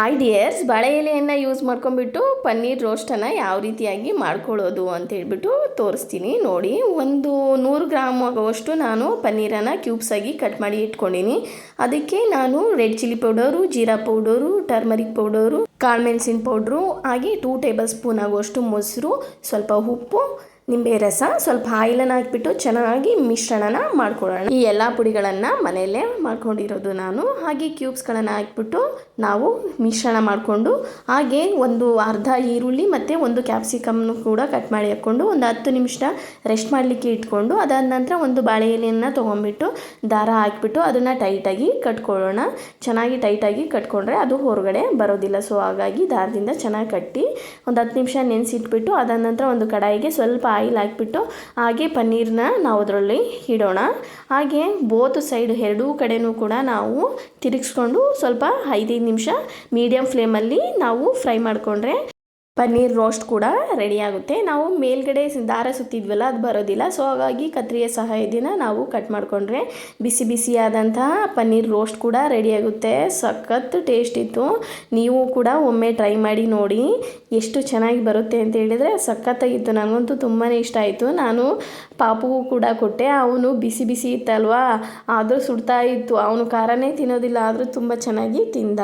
Hi dears ಬಾಳೆ ಎಲೆಯನ್ನು use ಮಾಡ್ಕೊಂಬಿಟ್ಟು paneer ರೋಸ್ಟನ್ನು ಯಾವ ರೀತಿಯಾಗಿ ಮಾಡ್ಕೊಳ್ಳೋದು ಅಂತ ಹೇಳ್ಬಿಟ್ಟು ತೋರಿಸ್ತೀನಿ. ನೋಡಿ, ಒಂದು ನೂರು ಗ್ರಾಮ್ ಆಗುವಷ್ಟು ನಾನು ಪನ್ನೀರನ್ನು ಕ್ಯೂಬ್ಸಾಗಿ ಕಟ್ ಮಾಡಿ ಇಟ್ಕೊಂಡಿನಿ. ಅದಕ್ಕೆ ನಾನು red chilli powder jeera powder turmeric powder ಕಾಳುಮೆಣಸಿನ powder ಹಾಗೆ ಟೂ ಟೇಬಲ್ ಸ್ಪೂನ್ ಆಗುವಷ್ಟು ಮೊಸರು, ಸ್ವಲ್ಪ ಉಪ್ಪು ನಿಂಬೆ ರಸ ಸ್ವಲ್ಪ ಆಯಿಲನ್ನು ಹಾಕಿಬಿಟ್ಟು ಚೆನ್ನಾಗಿ ಮಿಶ್ರಣನ ಮಾಡ್ಕೊಳ್ಳೋಣ. ಈ ಎಲ್ಲ ಪುಡಿಗಳನ್ನು ಮನೆಯಲ್ಲೇ ಮಾಡ್ಕೊಂಡಿರೋದು ನಾನು. ಹಾಗೆ ಕ್ಯೂಬ್ಸ್ಗಳನ್ನು ಹಾಕ್ಬಿಟ್ಟು ನಾವು ಮಿಶ್ರಣ ಮಾಡಿಕೊಂಡು, ಹಾಗೆ ಒಂದು ಅರ್ಧ ಈರುಳ್ಳಿ ಮತ್ತು ಒಂದು ಕ್ಯಾಪ್ಸಿಕಮ್ನು ಕೂಡ ಕಟ್ ಮಾಡಿ ಹಾಕ್ಕೊಂಡು ಒಂದು ಹತ್ತು ನಿಮಿಷ ರೆಸ್ಟ್ ಮಾಡಲಿಕ್ಕೆ ಇಟ್ಕೊಂಡು, ಅದಾದ ನಂತರ ಒಂದು ಬಾಳೆ ಎಲೆಯನ್ನು ತೊಗೊಂಬಿಟ್ಟು ದಾರ ಹಾಕಿಬಿಟ್ಟು ಅದನ್ನು ಟೈಟಾಗಿ ಕಟ್ಕೊಳ್ಳೋಣ. ಚೆನ್ನಾಗಿ ಟೈಟಾಗಿ ಕಟ್ಕೊಂಡ್ರೆ ಅದು ಹೊರಗಡೆ ಬರೋದಿಲ್ಲ. ಸೊ, ಹಾಗಾಗಿ ದಾರದಿಂದ ಚೆನ್ನಾಗಿ ಕಟ್ಟಿ ಒಂದು ಹತ್ತು ನಿಮಿಷ ನೆನೆಸಿಟ್ಬಿಟ್ಟು, ಅದಾದ ನಂತರ ಒಂದು ಕಡಾಯಿಗೆ ಸ್ವಲ್ಪ ಆಯಿಲ್ ಹಾಕ್ಬಿಟ್ಟು ಹಾಗೆ ಪನ್ನೀರನ್ನ ನಾವು ಅದರಲ್ಲಿ ಇಡೋಣ. ಹಾಗೆ ಬೋತ್ ಸೈಡ್ ಎರಡೂ ಕಡೆನೂ ಕೂಡ ನಾವು ತಿರುಗಿಸ್ಕೊಂಡು ಸ್ವಲ್ಪ ಐದೈದು ನಿಮಿಷ ಮೀಡಿಯಮ್ ಫ್ಲೇಮಲ್ಲಿ ನಾವು ಫ್ರೈ ಮಾಡಿಕೊಂಡ್ರೆ ಪನ್ನೀರ್ ರೋಸ್ಟ್ ಕೂಡ ರೆಡಿ ಆಗುತ್ತೆ. ನಾವು ಮೇಲ್ಗಡೆ ದಾರ ಸುತ್ತಿದ್ವಲ್ಲ, ಅದು ಬರೋದಿಲ್ಲ. ಸೊ ಹಾಗಾಗಿ ಕತ್ರಿಯ ಸಹಾಯದಿಂದ ನಾವು ಕಟ್ ಮಾಡಿಕೊಂಡ್ರೆ ಬಿಸಿ ಬಿಸಿಯಾದಂತಹ ಪನ್ನೀರ್ ರೋಸ್ಟ್ ಕೂಡ ರೆಡಿ ಆಗುತ್ತೆ. ಸಖತ್ ಟೇಸ್ಟ್ ಇತ್ತು. ನೀವು ಕೂಡ ಒಮ್ಮೆ ಟ್ರೈ ಮಾಡಿ ನೋಡಿ ಎಷ್ಟು ಚೆನ್ನಾಗಿ ಬರುತ್ತೆ ಅಂತ ಹೇಳಿದರೆ ಸಖತ್ತಾಗಿತ್ತು. ನನಗಂತೂ ತುಂಬಾ ಇಷ್ಟ ಆಯಿತು. ನಾನು ಪಾಪುಗೂ ಕೂಡ ಕೊಟ್ಟೆ. ಅವನು ಬಿಸಿ ಬಿಸಿ ಇತ್ತಲ್ವಾ? ಆದರೂ ಸುಡ್ತಾ ಇತ್ತು. ಅವನು ಖಾರನೇ ತಿನ್ನೋದಿಲ್ಲ, ಆದರೂ ತುಂಬ ಚೆನ್ನಾಗಿ ತಿಂದ.